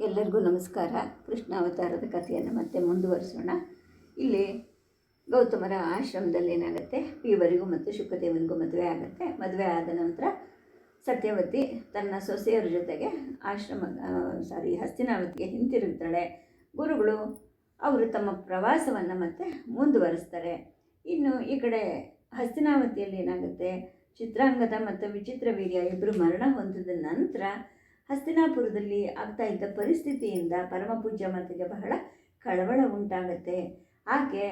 ಎಲ್ಲರಿಗೂ ನಮಸ್ಕಾರ. ಕೃಷ್ಣ ಅವತಾರದ ಕಥೆಯನ್ನು ಮತ್ತೆ ಮುಂದುವರಿಸೋಣ. ಇಲ್ಲಿ ಗೌತಮರ ಆಶ್ರಮದಲ್ಲಿ ಏನಾಗುತ್ತೆ? ಇವರಿಗೂ ಮತ್ತು ಶುಕದೇವನಿಗೂ ಮದುವೆ ಆಗುತ್ತೆ. ಮದುವೆ ಆದ ನಂತರ ಸತ್ಯವತಿ ತನ್ನ ಸೊಸೆಯರ ಜೊತೆಗೆ ಆಶ್ರಮ ಸಾರಿ ಹಸ್ತಿನಾವತಿಗೆ ಹಿಂತಿರುಗ್ತಾಳೆ. ಗುರುಗಳು ಅವರು ತಮ್ಮ ಪ್ರವಾಸವನ್ನು ಮತ್ತೆ ಮುಂದುವರಿಸ್ತಾರೆ. ಇನ್ನು ಈ ಕಡೆ ಹಸ್ತಿನಾವತಿಯಲ್ಲಿ ಏನಾಗುತ್ತೆ? ಚಿತ್ರಾಂಗದ ಮತ್ತು ವಿಚಿತ್ರ ವೀರ್ಯ ಇಬ್ಬರು ಮರಣ ಹೊಂದಿದ ನಂತರ ಹಸ್ತಿನಾಪುರದಲ್ಲಿ ಆಗ್ತಾ ಇದ್ದ ಪರಿಸ್ಥಿತಿಯಿಂದ ಪರಮಪೂಜ್ಯ ಮಾತೆಗೆ ಬಹಳ ಕಳವಳ ಉಂಟಾಗುತ್ತೆ. ಆಕೆ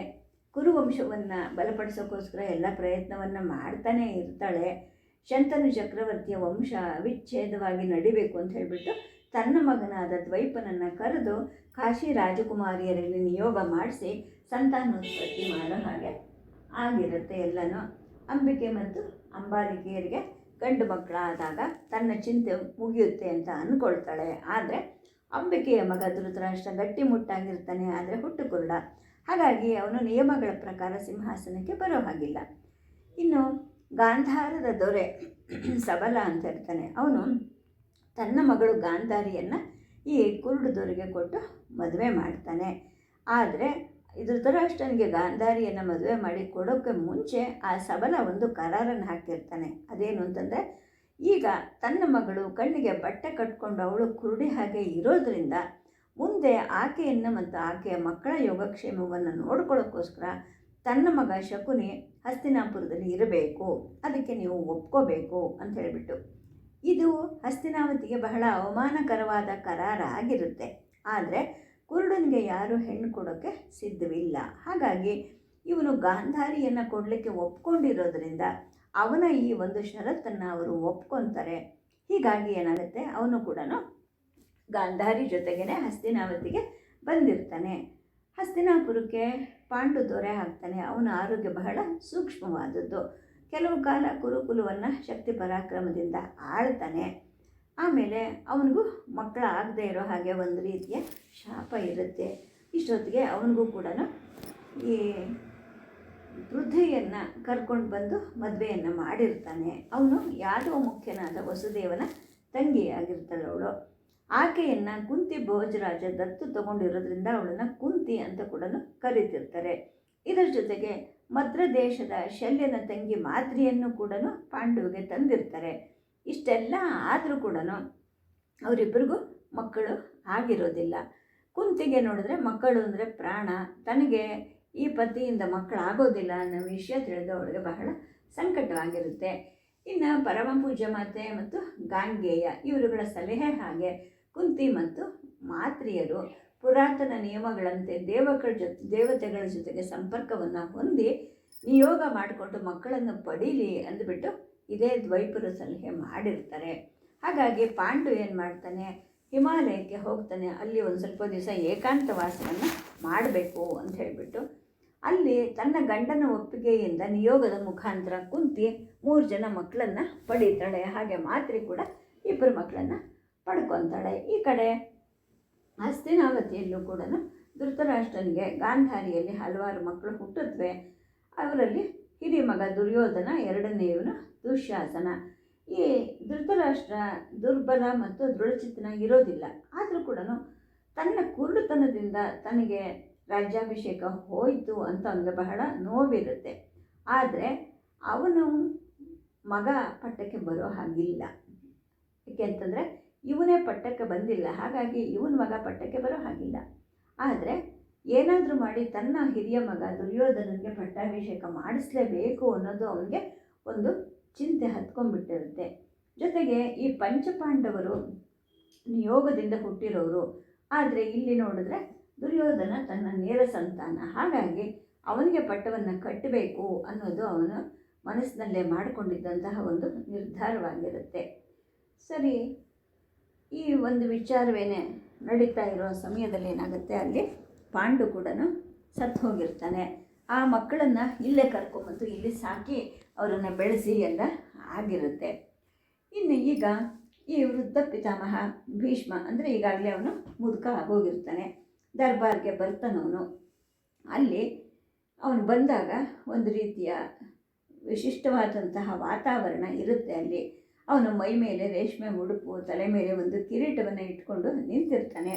ಕುರುವಂಶವನ್ನು ಬಲಪಡಿಸೋಕ್ಕೋಸ್ಕರ ಎಲ್ಲ ಪ್ರಯತ್ನವನ್ನು ಮಾಡ್ತಾನೇ ಇರ್ತಾಳೆ. ಶಂತನು ಚಕ್ರವರ್ತಿಯ ವಂಶ ಅವಿಚ್ಛೇದವಾಗಿ ನಡಿಬೇಕು ಅಂತ ಹೇಳಿಬಿಟ್ಟು ತನ್ನ ಮಗನಾದ ದ್ವೈಪನನ್ನು ಕರೆದು ಕಾಶಿ ರಾಜಕುಮಾರಿಯರಲ್ಲಿ ನಿಯೋಗ ಮಾಡಿಸಿ ಸಂತಾನೋತ್ಪತ್ತಿ ಮಾಡೋ ಹಾಗೆ ಆಗಿರುತ್ತೆ ಎಲ್ಲನೂ. ಅಂಬಿಕೆ ಮತ್ತು ಅಂಬಾಲಿಕೆಯರಿಗೆ ಗಂಡು ಮಕ್ಕಳಾದಾಗ ತನ್ನ ಚಿಂತೆ ಮುಗಿಯುತ್ತೆ ಅಂತ ಅಂದ್ಕೊಳ್ತಾಳೆ ಆದರೆ ಅಂಬಿಕೆಯ ಮಗ ಧೃತರಾಷ್ಟ್ರ ಗಟ್ಟಿಮುಟ್ಟಾಗಿರ್ತಾನೆ ಆದರೆ ಹುಟ್ಟು ಕುರುಡ ಹಾಗಾಗಿ ಅವನು ನಿಯಮಗಳ ಪ್ರಕಾರ ಸಿಂಹಾಸನಕ್ಕೆ ಬರೋ ಹಾಗಿಲ್ಲ. ಇನ್ನು ಗಾಂಧಾರದ ದೊರೆ ಸಬಲ ಅಂತ ಇರ್ತಾನೆ. ಅವನು ತನ್ನ ಮಗಳು ಗಾಂಧಾರಿಯನ್ನು ಈ ಕುರುಡು ದೊರೆಗೆ ಕೊಟ್ಟು ಮದುವೆ ಮಾಡ್ತಾನೆ. ಆದರೆ ಧೃತರಾಷ್ಟ್ರನಿಗೆ ಗಾಂಧಾರಿಯನ್ನು ಮದುವೆ ಮಾಡಿ ಕೊಡೋಕ್ಕೆ ಮುಂಚೆ ಆ ಸಬಲ ಒಂದು ಕರಾರನ್ನು ಹಾಕಿರ್ತಾನೆ. ಅದೇನು ಅಂತಂದರೆ, ಈಗ ತನ್ನ ಮಗಳು ಕಣ್ಣಿಗೆ ಬಟ್ಟೆ ಕಟ್ಕೊಂಡು ಅವಳು ಕುರುಡಿ ಹಾಗೆ ಇರೋದ್ರಿಂದ ಮುಂದೆ ಆಕೆಯನ್ನು ಮತ್ತು ಆಕೆಯ ಮಕ್ಕಳ ಯೋಗಕ್ಷೇಮವನ್ನು ನೋಡ್ಕೊಳ್ಳೋಕ್ಕೋಸ್ಕರ ತನ್ನ ಮಗ ಶಕುನಿ ಹಸ್ತಿನಾಪುರದಲ್ಲಿ ಇರಬೇಕು. ಅದಕ್ಕೆ ನೀವು ಒಪ್ಕೋಬೇಕು ಅಂತ ಹೇಳಿಬಿಟ್ಟು. ಇದು ಹಸ್ತಿನಾವತಿಗೆ ಬಹಳ ಅವಮಾನಕರವಾದ ಕರಾರ ಆಗಿರುತ್ತೆ. ಆದರೆ ಕುರುಡನಿಗೆ ಯಾರೂ ಹೆಣ್ಣು ಕೊಡೋಕ್ಕೆ ಸಿದ್ಧವಿಲ್ಲ. ಹಾಗಾಗಿ ಇವನು ಗಾಂಧಾರಿಯನ್ನು ಕೊಡಲಿಕ್ಕೆ ಒಪ್ಕೊಂಡಿರೋದ್ರಿಂದ ಅವನ ಈ ಒಂದು ಷರತ್ತನ್ನು ಅವರು ಒಪ್ಕೊತಾರೆ. ಹೀಗಾಗಿ ಏನಾಗುತ್ತೆ? ಅವನು ಕೂಡ ಗಾಂಧಾರಿ ಜೊತೆಗೇ ಹಸ್ತಿನಾವತಿಗೆ ಬಂದಿರ್ತಾನೆ. ಹಸ್ತಿನಾಪುರಕ್ಕೆ ಪಾಂಡು ದೊರೆ ಹಾಕ್ತಾನೆ. ಅವನ ಆರೋಗ್ಯ ಬಹಳ ಸೂಕ್ಷ್ಮವಾದದ್ದು. ಕೆಲವು ಕಾಲ ಕುರುಕುಲವನ್ನು ಶಕ್ತಿ ಪರಾಕ್ರಮದಿಂದ ಆಳ್ತಾನೆ. ಆಮೇಲೆ ಅವನಿಗೂ ಮಕ್ಕಳು ಆಗದೆ ಇರೋ ಹಾಗೆ ಒಂದು ರೀತಿಯ ಶಾಪ ಇರುತ್ತೆ. ಇಷ್ಟೊತ್ತಿಗೆ ಅವನಿಗೂ ಕೂಡ ಈ ವೃದ್ಧೆಯನ್ನು ಕರ್ಕೊಂಡು ಬಂದು ಮದುವೆಯನ್ನು ಮಾಡಿರ್ತಾನೆ. ಅವನು ಯಾದವ ಮುಖ್ಯನಾದ ವಸುದೇವನ ತಂಗಿಯಾಗಿರ್ತಾಳೆ ಅವಳು. ಆಕೆಯನ್ನು ಕುಂತಿ ಭೋಜರಾಜ ದತ್ತು ತಗೊಂಡಿರೋದ್ರಿಂದ ಅವಳನ್ನು ಕುಂತಿ ಅಂತ ಕೂಡ ಕರೀತಿರ್ತಾರೆ. ಇದರ ಜೊತೆಗೆ ಮದ್ರ ದೇಶದ ಶಲ್ಯನ ತಂಗಿ ಮಾದ್ರಿಯನ್ನು ಕೂಡ ಪಾಂಡುವಿಗೆ ತಂದಿರ್ತಾರೆ. ಇಷ್ಟೆಲ್ಲ ಆದರೂ ಕೂಡ ಅವರಿಬ್ಬರಿಗೂ ಮಕ್ಕಳು ಆಗಿರೋದಿಲ್ಲ. ಕುಂತಿಗೆ ನೋಡಿದ್ರೆ ಮಕ್ಕಳು ಅಂದರೆ ಪ್ರಾಣ. ತನಗೆ ಈ ಪತಿಯಿಂದ ಮಕ್ಕಳಾಗೋದಿಲ್ಲ ಅನ್ನೋ ವಿಷಯ ತಿಳಿದು ಅವಳಿಗೆ ಬಹಳ ಸಂಕಟವಾಗಿರುತ್ತೆ. ಇನ್ನು ಪರಮ ಪೂಜ ಮಾತೆ ಮತ್ತು ಗಾಂಗೇಯ ಇವರುಗಳ ಸಲಹೆ ಹಾಗೆ ಕುಂತಿ ಮತ್ತು ಮಾತ್ರಿಯರು ಪುರಾತನ ನಿಯಮಗಳಂತೆ ದೇವಗಳ ಜೊತೆ, ದೇವತೆಗಳ ಜೊತೆಗೆ ಸಂಪರ್ಕವನ್ನು ಹೊಂದಿ ನಿಯೋಗ ಮಾಡಿಕೊಂಡು ಮಕ್ಕಳನ್ನು ಪಡೀಲಿ ಅಂದ್ಬಿಟ್ಟು ಇದೇ ದ್ವೈಪುರ ಸಲಹೆ ಮಾಡಿರ್ತಾರೆ. ಹಾಗಾಗಿ ಪಾಂಡು ಏನು ಮಾಡ್ತಾನೆ? ಹಿಮಾಲಯಕ್ಕೆ ಹೋಗ್ತಾನೆ. ಅಲ್ಲಿ ಒಂದು ಸ್ವಲ್ಪ ದಿವಸ ಏಕಾಂತವಾಸವನ್ನು ಮಾಡಬೇಕು ಅಂತ ಹೇಳಿಬಿಟ್ಟು ಅಲ್ಲಿ ತನ್ನ ಗಂಡನ ಒಪ್ಪಿಗೆಯಿಂದ ನಿಯೋಗದ ಮುಖಾಂತರ ಕುಂತಿ ಮೂರು ಜನ ಮಕ್ಕಳನ್ನು ಪಡೀತಾಳೆ. ಹಾಗೆ ಮಾತ್ರೆ ಕೂಡ ಇಬ್ಬರು ಮಕ್ಕಳನ್ನು ಪಡ್ಕೊತಾಳೆ. ಈ ಕಡೆ ಹಸ್ತಿನಾವತಿಯಲ್ಲೂ ಕೂಡ ಧೃತರಾಷ್ಟ್ರನಿಗೆ ಗಾಂಧಾರಿಯಲ್ಲಿ ಹಲವಾರು ಮಕ್ಕಳು ಹುಟ್ಟುತ್ತವೆ ಅವರಲ್ಲಿ ಹಿರಿಯ ಮಗ ದುರ್ಯೋಧನ ಎರಡನೆಯವನು ದುಶ್ಯಾಸನ. ಈ ಧೃತರಾಷ್ಟ್ರ ದುರ್ಬಲ ಮತ್ತು ದೃಢಚಿತ್ತನ ಇರೋದಿಲ್ಲ. ಆದರೂ ಕೂಡ ತನ್ನ ಕುರುಡುತನದಿಂದ ತನಗೆ ರಾಜ್ಯಾಭಿಷೇಕ ಹೋಯಿತು ಅಂತ ಅವನಿಗೆ ಬಹಳ ನೋವಿರುತ್ತೆ. ಆದರೆ ಅವನು ಮಗ ಪಟ್ಟಕ್ಕೆ ಬರೋ ಹಾಗಿಲ್ಲ. ಏಕೆ ಅಂತಂದರೆ ಇವನೇ ಪಟ್ಟಕ್ಕೆ ಬಂದಿಲ್ಲ. ಹಾಗಾಗಿ ಇವನ ಮಗ ಪಟ್ಟಕ್ಕೆ ಬರೋ ಹಾಗಿಲ್ಲ. ಆದರೆ ಏನಾದರೂ ಮಾಡಿ ತನ್ನ ಹಿರಿಯ ಮಗ ದುರ್ಯೋಧನನಿಗೆ ಪಟ್ಟಾಭಿಷೇಕ ಮಾಡಿಸಲೇಬೇಕು ಅನ್ನೋದು ಅವನಿಗೆ ಒಂದು ಚಿಂತೆ ಹತ್ಕೊಂಡ್ಬಿಟ್ಟಿರುತ್ತೆ. ಜೊತೆಗೆ ಈ ಪಂಚಪಾಂಡವರು ನಿಯೋಗದಿಂದ ಹುಟ್ಟಿರೋರು, ಆದರೆ ಇಲ್ಲಿ ನೋಡಿದ್ರೆ ದುರ್ಯೋಧನ ತನ್ನ ನೇರ ಸಂತಾನ. ಹಾಗಾಗಿ ಅವನಿಗೆ ಪಟ್ಟವನ್ನು ಕಟ್ಟಬೇಕು ಅನ್ನೋದು ಅವನು ಮನಸ್ಸಿನಲ್ಲೇ ಮಾಡಿಕೊಂಡಿದ್ದಂತಹ ಒಂದು ನಿರ್ಧಾರವಾಗಿರುತ್ತೆ. ಸರಿ, ಈ ಒಂದು ವಿಚಾರವೇನೆ ನಡೀತಾ ಇರೋ ಸಮಯದಲ್ಲಿ ಏನಾಗುತ್ತೆ? ಅಲ್ಲಿ ಪಾಂಡು ಕೂಡ ಸತ್ತು ಹೋಗಿರ್ತಾನೆ ಆ ಮಕ್ಕಳನ್ನು ಇಲ್ಲೇ ಕರ್ಕೊಂಬಂದು ಇಲ್ಲಿ ಸಾಕಿ ಅವರನ್ನು ಬೆಳೆಸಿ ಎಲ್ಲ ಆಗಿರುತ್ತೆ. ಇನ್ನು ಈಗ ಈ ವೃದ್ಧ ಪಿತಾಮಹ ಭೀಷ್ಮ ಅಂದರೆ ಈಗಾಗಲೇ ಅವನು ಮುದುಕ ಆಗೋಗಿರ್ತಾನೆ. ದರ್ಬಾರ್ಗೆ ಬರ್ತಾನವನು. ಅಲ್ಲಿ ಅವನು ಬಂದಾಗ ಒಂದು ರೀತಿಯ ವಿಶಿಷ್ಟವಾದಂತಹ ವಾತಾವರಣ ಇರುತ್ತೆ ಅಲ್ಲಿ. ಅವನು ಮೈ ಮೇಲೆ ರೇಷ್ಮೆ ಉಡುಪು ತಲೆ ಮೇಲೆ ಒಂದು ಕಿರೀಟವನ್ನು ಇಟ್ಕೊಂಡು ನಿಂತಿರ್ತಾನೆ.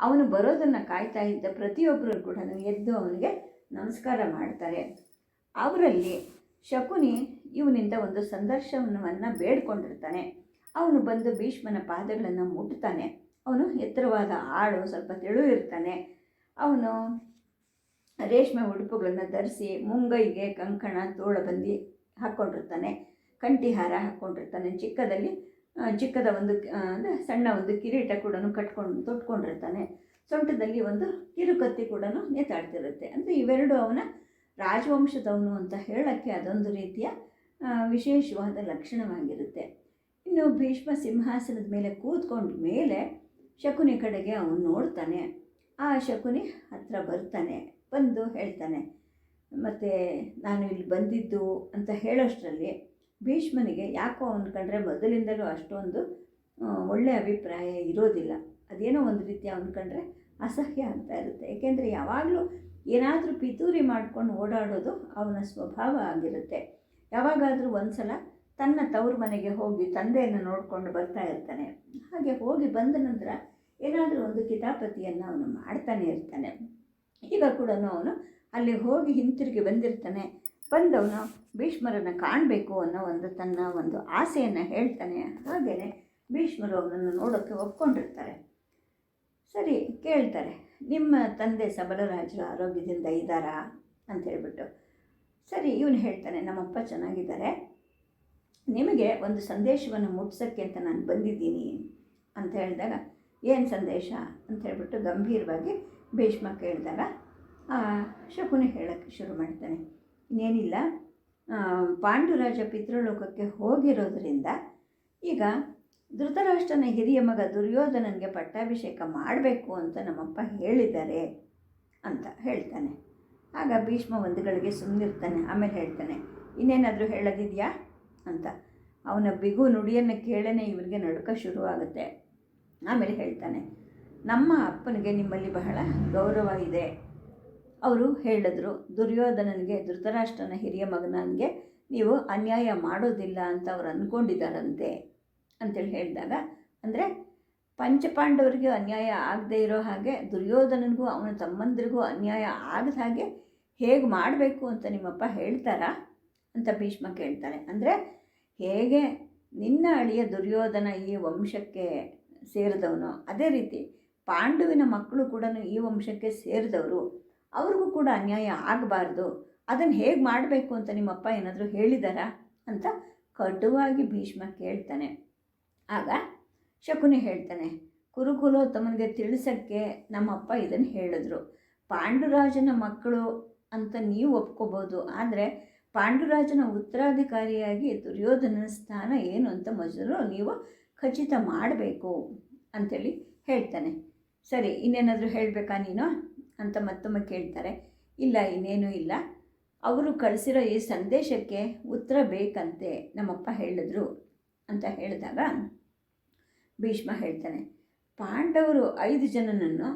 ಅವನು ಬರೋದನ್ನು ಕಾಯ್ತಾ ಇದ್ದ ಪ್ರತಿಯೊಬ್ಬರು ಕೂಡ ಎದ್ದು ಅವನಿಗೆ ನಮಸ್ಕಾರ ಮಾಡ್ತಾರೆ. ಅವರಲ್ಲಿ ಶಕುನಿ ಇವನಿಂದ ಒಂದು ಸಂದರ್ಶನವನ್ನು ಬೇಡ್ಕೊಂಡಿರ್ತಾನೆ. ಅವನು ಬಂದು ಭೀಷ್ಮನ ಪಾದಗಳನ್ನು ಮುಟ್ತಾನೆ. ಅವನು ಎತ್ತರವಾದ ಆಳು, ಸ್ವಲ್ಪ ತೆಳು ಇರ್ತಾನೆ. ಅವನು ರೇಷ್ಮೆ ಉಡುಪುಗಳನ್ನು ಧರಿಸಿ ಮುಂಗೈಗೆ ಕಂಕಣ ತೋಳಬಂದಿ ಹಾಕ್ಕೊಂಡಿರ್ತಾನೆ ಕಂಠಿಹಾರ ಹಾಕ್ಕೊಂಡಿರ್ತಾನೆ ಚಿಕ್ಕದಲ್ಲಿ ಚಿಕ್ಕದ ಒಂದು ಅಂದರೆ ಸಣ್ಣ ಒಂದು ಕಿರೀಟ ಕೂಡ ಕಟ್ಕೊಂಡು ತೊಟ್ಕೊಂಡಿರ್ತಾನೆ. ಸೊಂಟದಲ್ಲಿ ಒಂದು ಕಿರುಕತ್ತಿ ಕೂಡ ನೇತಾಡ್ತಿರುತ್ತೆ. ಅಂದರೆ ಇವೆರಡು ಅವನ ರಾಜವಂಶದವನು ಅಂತ ಹೇಳೋಕ್ಕೆ ಅದೊಂದು ರೀತಿಯ ವಿಶೇಷವಾದ ಲಕ್ಷಣವಾಗಿರುತ್ತೆ. ಇನ್ನು ಭೀಷ್ಮ ಸಿಂಹಾಸನದ ಮೇಲೆ ಕೂತ್ಕೊಂಡ ಮೇಲೆ ಶಕುನಿ ಕಡೆಗೆ ಅವನು ನೋಡ್ತಾನೆ. ಆ ಶಕುನಿ ಹತ್ರ ಬರ್ತಾನೆ, ಬಂದು ಹೇಳ್ತಾನೆ, ಮತ್ತು ನಾನು ಇಲ್ಲಿ ಬಂದಿದ್ದು ಅಂತ ಹೇಳೋಷ್ಟರಲ್ಲಿ ಭೀಷ್ಮನಿಗೆ ಯಾಕೋ ಅವನು ಕಂಡ್ರೆ ಮೊದಲಿಂದಲೂ ಅಷ್ಟೊಂದು ಒಳ್ಳೆಯ ಅಭಿಪ್ರಾಯ ಇರೋದಿಲ್ಲ. ಅದೇನೋ ಒಂದು ರೀತಿ ಅವನು ಕಂಡ್ರೆ ಅಸಹ್ಯ ಆಗ್ತಾ ಇರುತ್ತೆ. ಏಕೆಂದರೆ ಯಾವಾಗಲೂ ಏನಾದರೂ ಪಿತೂರಿ ಮಾಡ್ಕೊಂಡು ಓಡಾಡೋದು ಅವನ ಸ್ವಭಾವ ಆಗಿರುತ್ತೆ. ಯಾವಾಗಾದರೂ ಒಂದು ಸಲ ತನ್ನ ತವ್ರ ಮನೆಗೆ ಹೋಗಿ ತಂದೆಯನ್ನು ನೋಡಿಕೊಂಡು ಬರ್ತಾ ಇರ್ತಾನೆ. ಹಾಗೆ ಹೋಗಿ ಬಂದ ನಂತರ ಏನಾದರೂ ಒಂದು ಕಿತಾಪತಿಯನ್ನು ಅವನು ಮಾಡ್ತಾನೆ ಇರ್ತಾನೆ. ಈಗ ಕೂಡ ಅವನು ಅಲ್ಲಿ ಹೋಗಿ ಹಿಂತಿರುಗಿ ಬಂದಿರ್ತಾನೆ. ಬಂದವನು ಭೀಷ್ಮರನ್ನು ಕಾಣಬೇಕು ಅನ್ನೋ ಒಂದು ತನ್ನ ಒಂದು ಆಸೆಯನ್ನು ಹೇಳ್ತಾನೆ. ಹಾಗೆಯೇ ಭೀಷ್ಮರು ಅವನನ್ನು ನೋಡೋಕ್ಕೆ ಒಪ್ಕೊಂಡಿರ್ತಾರೆ. ಸರಿ, ಕೇಳ್ತಾರೆ. ನಿಮ್ಮ ತಂದೆ ಸಬಲರಾಜರು ಆರೋಗ್ಯದಿಂದ ಇದ್ದಾರಾ ಅಂತ ಹೇಳ್ಬಿಟ್ಟು. ಸರಿ, ಇವನು ಹೇಳ್ತಾನೆ, ನಮ್ಮಪ್ಪ ಚೆನ್ನಾಗಿದ್ದಾರೆ. ನಿಮಗೆ ಒಂದು ಸಂದೇಶವನ್ನು ಮುಟ್ಸೋಕ್ಕೆ ಅಂತ ನಾನು ಬಂದಿದ್ದೀನಿ ಅಂತ ಹೇಳಿದಾಗ, ಏನು ಸಂದೇಶ? ಅಂತ ಹೇಳ್ಬಿಟ್ಟು ಗಂಭೀರವಾಗಿ ಭೀಷ್ಮ ಕೇಳಿದಾಗ ಶಕುನಿ ಹೇಳೋಕ್ಕೆ ಶುರು ಮಾಡ್ತಾನೆ. ಇನ್ನೇನಿಲ್ಲ. ಪಾಂಡುರಾಜ ಪಿತೃಲೋಕಕ್ಕೆ ಹೋಗಿರೋದ್ರಿಂದ ಈಗ ಧೃತರಾಷ್ಟ್ರನ ಹಿರಿಯ ಮಗ ದುರ್ಯೋಧನನಿಗೆ ಪಟ್ಟಾಭಿಷೇಕ ಮಾಡಬೇಕು ಅಂತ ನಮ್ಮಪ್ಪ ಹೇಳಿದ್ದಾರೆ ಅಂತ ಹೇಳ್ತಾನೆ. ಆಗ ಭೀಷ್ಮ ಒಂದುಗಳಿಗೆ ಸುಮ್ಮನಿರ್ತಾನೆ ಆಮೇಲೆ ಹೇಳ್ತಾನೆ, ಇನ್ನೇನಾದರೂ ಹೇಳೋದಿದೆಯಾ ಅಂತ. ಅವನ ಬಿಗು ನುಡಿಯನ್ನು ಕೇಳನೇ ಇವರಿಗೆ ನಡುಕ ಶುರುವಾಗುತ್ತೆ. ಆಮೇಲೆ ಹೇಳ್ತಾನೆ, ನಮ್ಮ ಅಪ್ಪನಿಗೆ ನಿಮ್ಮಲ್ಲಿ ಬಹಳ ಗೌರವ ಇದೆ. ಅವರು ಹೇಳಿದ್ರು, ದುರ್ಯೋಧನನಿಗೆ, ಧೃತರಾಷ್ಟ್ರನ ಹಿರಿಯ ಮಗನಿಗೆ ನೀವು ಅನ್ಯಾಯ ಮಾಡೋದಿಲ್ಲ ಅಂತ ಅವ್ರು ಅಂದ್ಕೊಂಡಿದ್ದಾರಂತೆ. ಅಂತೇಳಿ ಹೇಳಿದಾಗ, ಅಂದರೆ ಪಂಚಪಾಂಡವರಿಗೆ ಅನ್ಯಾಯ ಆಗದೇ ಇರೋ ಹಾಗೆ ದುರ್ಯೋಧನನಿಗೂ ಅವನ ತಮ್ಮಂದಿರಿಗೂ ಅನ್ಯಾಯ ಆಗದ ಹಾಗೆ ಹೇಗೆ ಮಾಡಬೇಕು ಅಂತ ನಿಮ್ಮಪ್ಪ ಹೇಳ್ತಾರಾ ಅಂತ ಭೀಷ್ಮ ಕೇಳ್ತಾರೆ ಅಂದರೆ ಹೇಗೆ ನಿನ್ನ ಅಳಿಯ ದುರ್ಯೋಧನ ಈ ವಂಶಕ್ಕೆ ಸೇರಿದವನು ಅದೇ ರೀತಿ ಪಾಂಡುವಿನ ಮಕ್ಕಳು ಕೂಡ ಈ ವಂಶಕ್ಕೆ ಸೇರಿದವರು, ಅವ್ರಿಗೂ ಕೂಡ ಅನ್ಯಾಯ ಆಗಬಾರ್ದು ಅದನ್ನು ಹೇಗೆ ಮಾಡಬೇಕು ಅಂತ ನಿಮ್ಮಪ್ಪ ಏನಾದರೂ ಹೇಳಿದಾರಾ ಅಂತ ಕಟುವಾಗಿ ಭೀಷ್ಮ ಕೇಳ್ತಾನೆ. ಆಗ ಶಕುನಿ ಹೇಳ್ತಾನೆ ಕುರುಕುಲೋತ್ತಮನಿಗೆ ತಿಳಿಸೋಕ್ಕೆ ನಮ್ಮಪ್ಪ ಇದನ್ನು ಹೇಳಿದ್ರು. ಪಾಂಡುರಾಜನ ಮಕ್ಕಳು ಅಂತ ನೀವು ಒಪ್ಕೋಬೋದು. ಆದರೆ ಪಾಂಡುರಾಜನ ಉತ್ತರಾಧಿಕಾರಿಯಾಗಿ ದುರ್ಯೋಧನನ ಸ್ಥಾನ ಏನು ಅಂತ ಮೊದಲು ನೀವು ಖಚಿತ ಮಾಡಬೇಕು ಅಂಥೇಳಿ ಹೇಳ್ತಾನೆ. ಸರಿ, ಇನ್ನೇನಾದರೂ ಹೇಳಬೇಕಾ ನೀನು? ಅಂತ ಮತ್ತೊಮ್ಮೆ ಕೇಳ್ತಾರೆ. ಇಲ್ಲ, ಇನ್ನೇನೂ ಇಲ್ಲ. ಅವರು ಕಳಿಸಿರೋ ಈ ಸಂದೇಶಕ್ಕೆ ಉತ್ತರ ಬೇಕಂತೆ, ನಮ್ಮಪ್ಪ ಹೇಳಿದ್ರು. ಅಂತ ಹೇಳಿದಾಗ ಭೀಷ್ಮ ಹೇಳ್ತಾನೆ, ಪಾಂಡವರು ಐದು ಜನನನ್ನು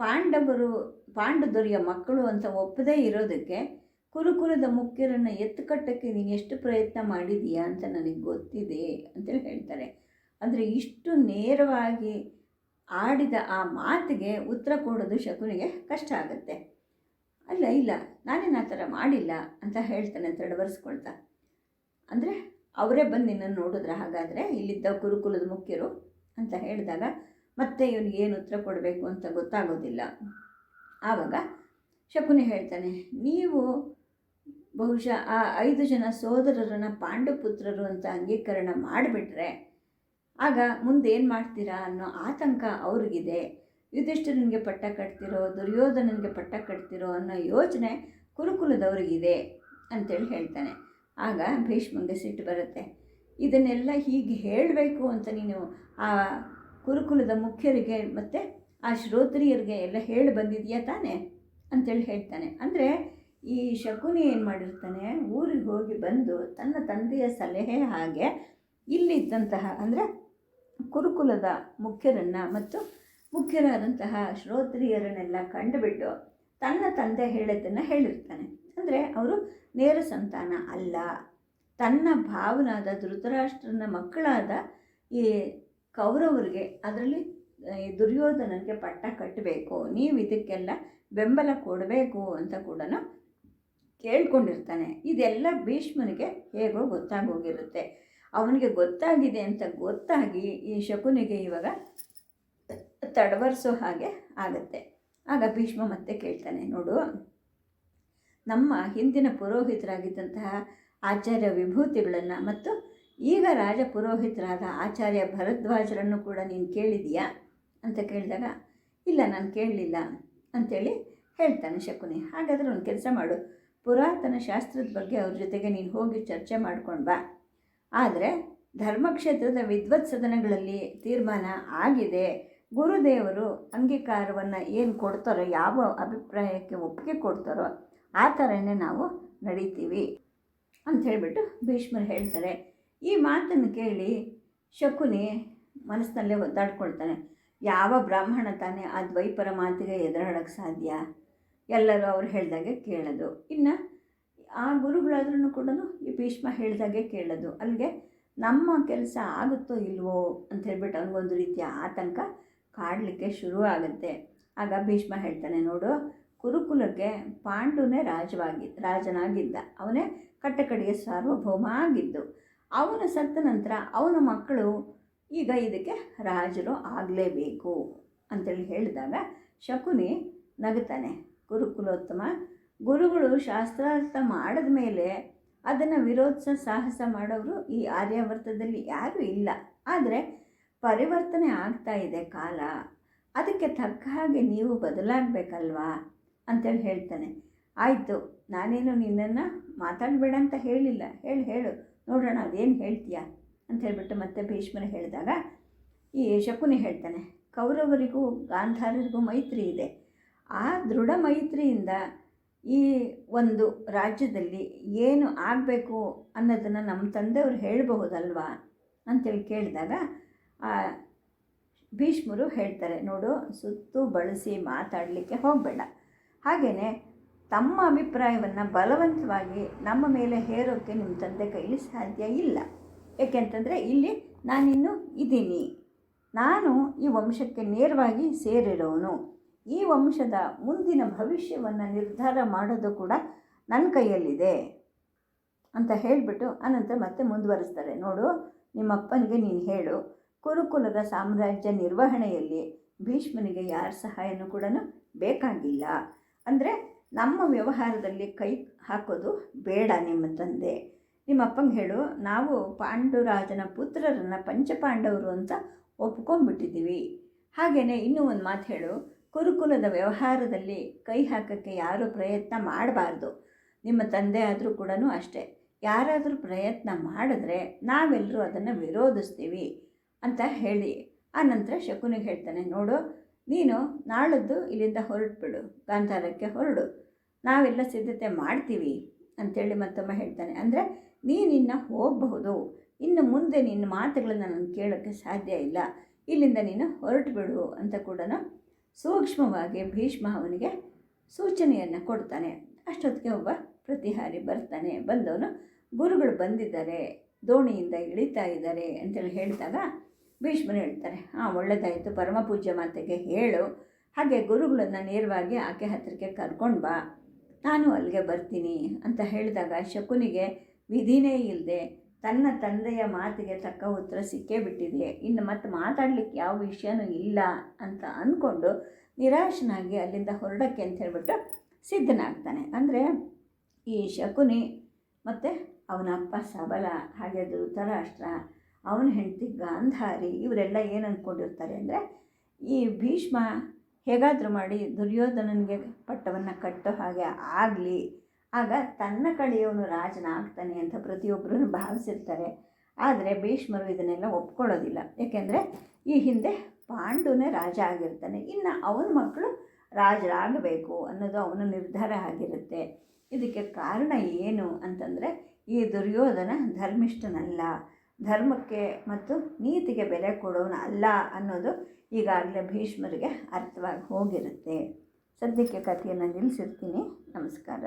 ಪಾಂಡವರು, ಪಾಂಡದೊರಿಯ ಮಕ್ಕಳು ಅಂತ ಒಪ್ಪದೇ ಇರೋದಕ್ಕೆ ಕುರುಕುಲದ ಮುಖ್ಯರನ್ನು ಎತ್ತುಕಟ್ಟಕ್ಕೆ ನೀನು ಎಷ್ಟು ಪ್ರಯತ್ನ ಮಾಡಿದೀಯಾ ಅಂತ ನನಗೆ ಗೊತ್ತಿದೆ ಅಂತೇಳಿ ಹೇಳ್ತಾರೆ. ಅಂದರೆ ಇಷ್ಟು ನೇರವಾಗಿ ಆಡಿದ ಆ ಮಾತಿಗೆ ಉತ್ತರ ಕೊಡೋದು ಶಕುನಿಗೆ ಕಷ್ಟ ಆಗುತ್ತೆ. ಅಲ್ಲ, ಇಲ್ಲ, ನಾನೇನು ಆ ಥರ ಮಾಡಿಲ್ಲ ಅಂತ ಹೇಳ್ತಾನೆ ತಡವರಿಸ್ಕೊಳ್ತಾ. ಅಂದರೆ ಅವರೇ ಬಂದು ನಿನ್ನನ್ನು ನೋಡಿದ್ರೆ ಹಾಗಾದರೆ ಇಲ್ಲಿದ್ದ ಗುರುಕುಲದ ಮುಖ್ಯರು ಅಂತ ಹೇಳಿದಾಗ ಮತ್ತೆ ಇವನಿಗೆ ಏನು ಉತ್ತರ ಕೊಡಬೇಕು ಅಂತ ಗೊತ್ತಾಗೋದಿಲ್ಲ. ಆವಾಗ ಶಕುನಿ ಹೇಳ್ತಾನೆ, ನೀವು ಬಹುಶಃ ಆ ಐದು ಜನ ಸೋದರರನ್ನು ಪಾಂಡುಪುತ್ರರು ಅಂತ ಅಂಗೀಕರಣ ಮಾಡಿಬಿಟ್ರೆ ಆಗ ಮುಂದೆ ಏನು ಮಾಡ್ತೀರಾ ಅನ್ನೋ ಆತಂಕ ಅವ್ರಿಗಿದೆ. ಯುಧಿಷ್ಠಿರನಿಗೆ ಪಟ್ಟ ಕಟ್ತಿರೋ, ದುರ್ಯೋಧನನಿಗೆ ಪಟ್ಟ ಕಟ್ತಿರೋ ಅನ್ನೋ ಯೋಚನೆ ಕುರುಕುಲದವ್ರಿಗಿದೆ ಅಂತೇಳಿ ಹೇಳ್ತಾನೆ. ಆಗ ಭೀಷ್ಮಂಗೆ ಸಿಟ್ಟು ಬರುತ್ತೆ. ಇದನ್ನೆಲ್ಲ ಹೀಗೆ ಹೇಳಬೇಕು ಅಂತ ನೀನು ಆ ಕುರುಕುಲದ ಮುಖ್ಯರಿಗೆ ಮತ್ತು ಆ ಶ್ರೋತ್ರಿಯರಿಗೆ ಎಲ್ಲ ಹೇಳಿ ಬಂದಿದೆಯಾ ತಾನೇ? ಅಂತೇಳಿ ಹೇಳ್ತಾನೆ. ಅಂದರೆ ಈ ಶಕುನಿ ಏನು ಮಾಡಿರ್ತಾನೆ? ಊರಿಗೆ ಹೋಗಿ ಬಂದು ತನ್ನ ತಂದೆಯ ಸಲಹೆ ಹಾಗೆ ಇಲ್ಲಿದ್ದಂತಹ ಅಂದರೆ ಕುರುಕುಲದ ಮುಖ್ಯರನ್ನು ಮತ್ತು ಮುಖ್ಯರಾದಂತಹ ಶ್ರೋತ್ರಿಯರನ್ನೆಲ್ಲ ಕಂಡುಬಿಟ್ಟು ತನ್ನ ತಂದೆ ಹೇಳಿದ್ದನ್ನು ಹೇಳಿರ್ತಾನೆ. ಅಂದರೆ ಅವರು ನೇರ ಸಂತಾನ ಅಲ್ಲ. ತನ್ನ ಭಾವನಾದ ಧೃತರಾಷ್ಟ್ರನ ಮಕ್ಕಳಾದ ಈ ಕೌರವರಿಗೆ ಅದರಲ್ಲಿ ದುರ್ಯೋಧನನಿಗೆ ಪಟ್ಟ ಕಟ್ಟಬೇಕು ನೀವು ಇದಕ್ಕೆಲ್ಲ ಬೆಂಬಲ ಕೊಡಬೇಕು ಅಂತ ಕೂಡ ಕೇಳ್ಕೊಂಡಿರ್ತಾನೆ. ಇದೆಲ್ಲ ಭೀಷ್ಮನಿಗೆ ಹೇಗೋ ಗೊತ್ತಾಗೋಗಿರುತ್ತೆ. ಅವನಿಗೆ ಗೊತ್ತಾಗಿದೆ ಅಂತ ಗೊತ್ತಾಗಿ ಈ ಶಕುನಿಗೆ ಇವಾಗ ತಡವರಿಸೋ ಹಾಗೆ ಆಗುತ್ತೆ. ಆಗ ಭೀಷ್ಮ ಮತ್ತೆ ಕೇಳ್ತಾನೆ, ನೋಡು ನಮ್ಮ ಹಿಂದಿನ ಪುರೋಹಿತರಾಗಿದ್ದಂತಹ ಆಚಾರ್ಯ ವಿಭೂತಿಗಳನ್ನು ಮತ್ತು ಈಗ ರಾಜ ಪುರೋಹಿತರಾದ ಆಚಾರ್ಯ ಭರದ್ವಾಜರನ್ನು ಕೂಡ ನೀನು ಕೇಳಿದೀಯಾ ಅಂತ ಕೇಳಿದಾಗ, ಇಲ್ಲ, ನಾನು ಕೇಳಲಿಲ್ಲ ಅಂಥೇಳಿ ಹೇಳ್ತಾನೆ ಶಕುನಿ. ಹಾಗಾದರೆ ಒಂದು ಕೆಲಸ ಮಾಡು. ಪುರಾತನ ಶಾಸ್ತ್ರದ ಬಗ್ಗೆ ಅವ್ರ ಜೊತೆಗೆ ನೀನು ಹೋಗಿ ಚರ್ಚೆ ಮಾಡ್ಕೊಂಡು ಬಾ. ಆದರೆ ಧರ್ಮಕ್ಷೇತ್ರದ ವಿದ್ವತ್ ಸದನಗಳಲ್ಲಿ ತೀರ್ಮಾನ ಆಗಿದೆ. ಗುರುದೇವರು ಅಂಗೀಕಾರವನ್ನು ಏನು ಕೊಡ್ತಾರೋ, ಯಾವ ಅಭಿಪ್ರಾಯಕ್ಕೆ ಒಪ್ಪಿಗೆ ಕೊಡ್ತಾರೋ ಆ ಥರನೇ ನಾವು ನಡೀತೀವಿ ಅಂತ ಹೇಳಿಬಿಟ್ಟು ಭೀಷ್ಮರು ಹೇಳ್ತಾರೆ. ಈ ಮಾತನ್ನು ಕೇಳಿ ಶಕುನಿ ಮನಸ್ಸಿನಲ್ಲೇ ಒದ್ದಾಡ್ಕೊಳ್ತಾನೆ. ಯಾವ ಬ್ರಾಹ್ಮಣ ತಾನೇ ಆ ದ್ವೈಪರ ಮಾತಿಗೆ ಎದುರಾಡೋಕ್ಕೆ ಸಾಧ್ಯ? ಎಲ್ಲರೂ ಅವ್ರು ಹೇಳ್ದಾಗೆ ಕೇಳೋದು. ಇನ್ನು ಆ ಗುರುಗಳಾದ್ರೂ ಕೂಡ ಈ ಭೀಷ್ಮ ಹೇಳ್ದಾಗೆ ಕೇಳೋದು. ಅಲ್ಲಿಗೆ ನಮ್ಮ ಕೆಲಸ ಆಗುತ್ತೋ ಇಲ್ವೋ ಅಂತ ಹೇಳ್ಬಿಟ್ಟು ಅವನಿಗೊಂದು ರೀತಿಯ ಆತಂಕ ಕಾಡಲಿಕ್ಕೆ ಶುರು ಆಗುತ್ತೆ ಆಗ ಭೀಷ್ಮ ಹೇಳ್ತಾನೆ, ನೋಡು ಕುರುಕುಲಕ್ಕೆ ಪಾಂಡುನೇ ರಾಜವಾಗಿ, ರಾಜನಾಗಿದ್ದ. ಅವನೇ ಕಟ್ಟಕಡೆಗೆ ಸಾರ್ವಭೌಮ ಆಗಿದ್ದು ಅವನು ಸತ್ತ ನಂತರ ಅವನ ಮಕ್ಕಳು ಈಗ ಇದಕ್ಕೆ ರಾಜರು ಆಗಲೇಬೇಕು ಅಂತೇಳಿ ಹೇಳಿದಾಗ ಶಕುನಿ ನಗುತ್ತಾನೆ. ಗುರುಕುಲೋತ್ತಮ ಗುರುಗಳು ಶಾಸ್ತ್ರಾರ್ಥ ಮಾಡಿದ ಮೇಲೆ ಅದನ್ನು ವಿರೋಧಿಸ ಸಾಹಸ ಮಾಡೋರು ಈ ಆರ್ಯಾವರ್ತದಲ್ಲಿ ಯಾರೂ ಇಲ್ಲ. ಆದರೆ ಪರಿವರ್ತನೆ ಆಗ್ತಾ ಇದೆ ಕಾಲ. ಅದಕ್ಕೆ ತಕ್ಕ ಹಾಗೆ ನೀವು ಬದಲಾಗಬೇಕಲ್ವಾ? ಅಂತೇಳಿ ಹೇಳ್ತಾನೆ. ಆಯಿತು, ನಾನೇನು ನಿನ್ನನ್ನು ಮಾತಾಡಬೇಡ ಅಂತ ಹೇಳಿಲ್ಲ. ಹೇಳಿ, ಹೇಳು. ನೋಡೋಣ ಅದೇನು ಹೇಳ್ತೀಯಾ? ಅಂತ ಹೇಳಿಬಿಟ್ಟು ಮತ್ತೆ ಭೀಷ್ಮರು ಹೇಳಿದಾಗ ಈ ಶಕುನಿ ಹೇಳ್ತಾನೆ, ಕೌರವರಿಗೂ ಗಾಂಧಾರರಿಗೂ ಮೈತ್ರಿ ಇದೆ. ಆ ದೃಢ ಮೈತ್ರಿಯಿಂದ ಈ ಒಂದು ರಾಜ್ಯದಲ್ಲಿ ಏನು ಆಗಬೇಕು ಅನ್ನೋದನ್ನು ನಮ್ಮ ತಂದೆಯವರು ಹೇಳಬಹುದಲ್ವಾ? ಅಂತೇಳಿ ಕೇಳಿದಾಗ ಭೀಷ್ಮರು ಹೇಳ್ತಾರೆ, ನೋಡು, ಸುತ್ತು ಬಳಸಿ ಮಾತಾಡಲಿಕ್ಕೆ ಹೋಗಬೇಡ. ಹಾಗೆಯೇ ತಮ್ಮ ಅಭಿಪ್ರಾಯವನ್ನು ಬಲವಂತವಾಗಿ ನಮ್ಮ ಮೇಲೆ ಹೇರೋಕ್ಕೆ ನಿಮ್ಮ ತಂದೆ ಕೈಲಿ ಸಾಧ್ಯ ಇಲ್ಲ. ಏಕೆಂತಂದರೆ ಇಲ್ಲಿ ನಾನಿನ್ನು ಇದ್ದೀನಿ. ನಾನು ಈ ವಂಶಕ್ಕೆ ನೇರವಾಗಿ ಸೇರಿರೋನು. ಈ ವಂಶದ ಮುಂದಿನ ಭವಿಷ್ಯವನ್ನು ನಿರ್ಧಾರ ಮಾಡೋದು ಕೂಡ ನನ್ನ ಕೈಯಲ್ಲಿದೆ ಅಂತ ಹೇಳಿಬಿಟ್ಟು ಅನಂತರ ಮತ್ತೆ ಮುಂದುವರಿಸ್ತಾರೆ. ನೋಡು, ನಿಮ್ಮಪ್ಪನಿಗೆ ನೀನು ಹೇಳು, ಕುರುಕುಲದ ಸಾಮ್ರಾಜ್ಯ ನಿರ್ವಹಣೆಯಲ್ಲಿ ಭೀಷ್ಮನಿಗೆ ಯಾರ ಸಹಾಯನೂ ಕೂಡ ಬೇಕಾಗಿಲ್ಲ. ಅಂದರೆ ನಮ್ಮ ವ್ಯವಹಾರದಲ್ಲಿ ಕೈ ಹಾಕೋದು ಬೇಡ ನಿಮ್ಮ ತಂದೆ. ನಿಮ್ಮ ಅಪ್ಪಂಗೆ ಹೇಳು, ನಾವು ಪಾಂಡುರಾಜನ ಪುತ್ರರನ್ನು ಪಂಚಪಾಂಡವರು ಅಂತ ಒಪ್ಕೊಂಡ್ಬಿಟ್ಟಿದ್ದೀವಿ. ಹಾಗೆಯೇ ಇನ್ನೂ ಒಂದು ಮಾತು ಹೇಳು, ಕುರುಕುಲದ ವ್ಯವಹಾರದಲ್ಲಿ ಕೈ ಹಾಕೋಕ್ಕೆ ಯಾರೂ ಪ್ರಯತ್ನ ಮಾಡಬಾರ್ದು. ನಿಮ್ಮ ತಂದೆ ಆದರೂ ಕೂಡ ಅಷ್ಟೇ. ಯಾರಾದರೂ ಪ್ರಯತ್ನ ಮಾಡಿದ್ರೆ ನಾವೆಲ್ಲರೂ ಅದನ್ನು ವಿರೋಧಿಸ್ತೀವಿ ಅಂತ ಹೇಳಿ. ಆ ನಂತರ ಶಕುನಿಗೆ ಹೇಳ್ತಾನೆ, ನೋಡು ನೀನು ನಾಳದ್ದು ಇಲ್ಲಿಂದ ಹೊರಟುಬಿಡು ಗಾಂಧಾರಕ್ಕೆ ಹೊರಡು. ನಾವೆಲ್ಲ ಸಿದ್ಧತೆ ಮಾಡ್ತೀವಿ ಅಂಥೇಳಿ ಮತ್ತೊಮ್ಮೆ ಹೇಳ್ತಾನೆ. ಅಂದರೆ ನೀನಿನ್ನು ಹೋಗಬಹುದು. ಇನ್ನು ಮುಂದೆ ನಿನ್ನ ಮಾತುಗಳನ್ನು ನಾನು ಕೇಳೋಕ್ಕೆ ಸಾಧ್ಯ ಇಲ್ಲ. ಇಲ್ಲಿಂದ ನೀನು ಹೊರಟುಬಿಡು ಅಂತ ಕೂಡ ಸೂಕ್ಷ್ಮವಾಗಿ ಭೀಷ್ಮ ಅವನಿಗೆ ಸೂಚನೆಯನ್ನು ಕೊಡ್ತಾನೆ. ಅಷ್ಟೊತ್ತಿಗೆ ಒಬ್ಬ ಪ್ರತಿಹಾರಿ ಬರ್ತಾನೆ. ಬಂದವನು, ಗುರುಗಳು ಬಂದಿದ್ದಾರೆ, ದೋಣಿಯಿಂದ ಇಳಿತಾ ಇದ್ದಾರೆ ಅಂತೇಳಿ ಹೇಳಿದಾಗ ಭೀಷ್ಮರು ಹೇಳ್ತಾರೆ ಹಾಂ ಒಳ್ಳೆಯದಾಯಿತು ಪರಮ ಪೂಜ್ಯ ಮಾತೆಗೆ ಹೇಳು. ಹಾಗೆ ಗುರುಗಳನ್ನು ನೇರವಾಗಿ ಆಕೆ ಹತ್ತಿರಕ್ಕೆ ಕರ್ಕೊಂಡು ಬಾ. ನಾನು ಅಲ್ಲಿಗೆ ಬರ್ತೀನಿ ಅಂತ ಹೇಳಿದಾಗ ಶಕುನಿಗೆ, ವಿಧಿನೇ ಇಲ್ಲದೆ ತನ್ನ ತಂದೆಯ ಮಾತಿಗೆ ತಕ್ಕ ಉತ್ತರ ಸಿಕ್ಕೇ ಬಿಟ್ಟಿದೆ ಇನ್ನು ಮತ್ತೆ ಮಾತಾಡಲಿಕ್ಕೆ ಯಾವ ವಿಷಯನೂ ಇಲ್ಲ ಅಂತ ಅಂದ್ಕೊಂಡು ನಿರಾಶನಾಗಿ ಅಲ್ಲಿಂದ ಹೊರಡೋಕ್ಕೆ ಅಂತ ಹೇಳ್ಬಿಟ್ಟು ಸಿದ್ಧನಾಗ್ತಾನೆ. ಅಂದರೆ ಈ ಶಕುನಿ ಮತ್ತು ಅವನ ಅಪ್ಪ ಸಬಲ, ಹಾಗೆ ಧೃತರಾಷ್ಟ್ರ ಅವನ ಹೆಂಡತಿ ಗಾಂಧಾರಿ ಇವರೆಲ್ಲ ಏನು ಅಂದ್ಕೊಂಡಿರ್ತಾರೆ ಅಂದರೆ, ಈ ಭೀಷ್ಮ ಹೇಗಾದರೂ ಮಾಡಿ ದುರ್ಯೋಧನನಿಗೆ ಪಟ್ಟವನ್ನು ಕಟ್ಟೋ ಹಾಗೆ ಆಗಲಿ, ಆಗ ತನ್ನ ಕಡೆಯವನು ರಾಜನಾಗ್ತಾನೆ ಅಂತ ಪ್ರತಿಯೊಬ್ಬರೂ ಭಾವಿಸಿರ್ತಾರೆ. ಆದರೆ ಭೀಷ್ಮರು ಇದನ್ನೆಲ್ಲ ಒಪ್ಕೊಳ್ಳೋದಿಲ್ಲ. ಏಕೆಂದರೆ ಈ ಹಿಂದೆ ಪಾಂಡುನೇ ರಾಜ ಆಗಿರ್ತಾನೆ. ಇನ್ನು ಅವನ ಮಕ್ಕಳು ರಾಜರಾಗಬೇಕು ಅನ್ನೋದು ಅವನ ನಿರ್ಧಾರ ಆಗಿರುತ್ತೆ. ಇದಕ್ಕೆ ಕಾರಣ ಏನು ಅಂತಂದರೆ, ಈ ದುರ್ಯೋಧನ ಧರ್ಮಿಷ್ಠನಲ್ಲ. ಧರ್ಮಕ್ಕೆ ಮತ್ತು ನೀತಿಗೆ ಬೆಲೆ ಕೊಡೋನು ಅಲ್ಲ ಅನ್ನೋದು ಈಗಾಗಲೇ ಭೀಷ್ಮರಿಗೆ ಅರ್ಥವಾಗಿ ಹೋಗಿರುತ್ತೆ. ಸದ್ಯಕ್ಕೆ ಕಥೆಯನ್ನು ನಿಲ್ಲಿಸಿರ್ತೀನಿ. ನಮಸ್ಕಾರ.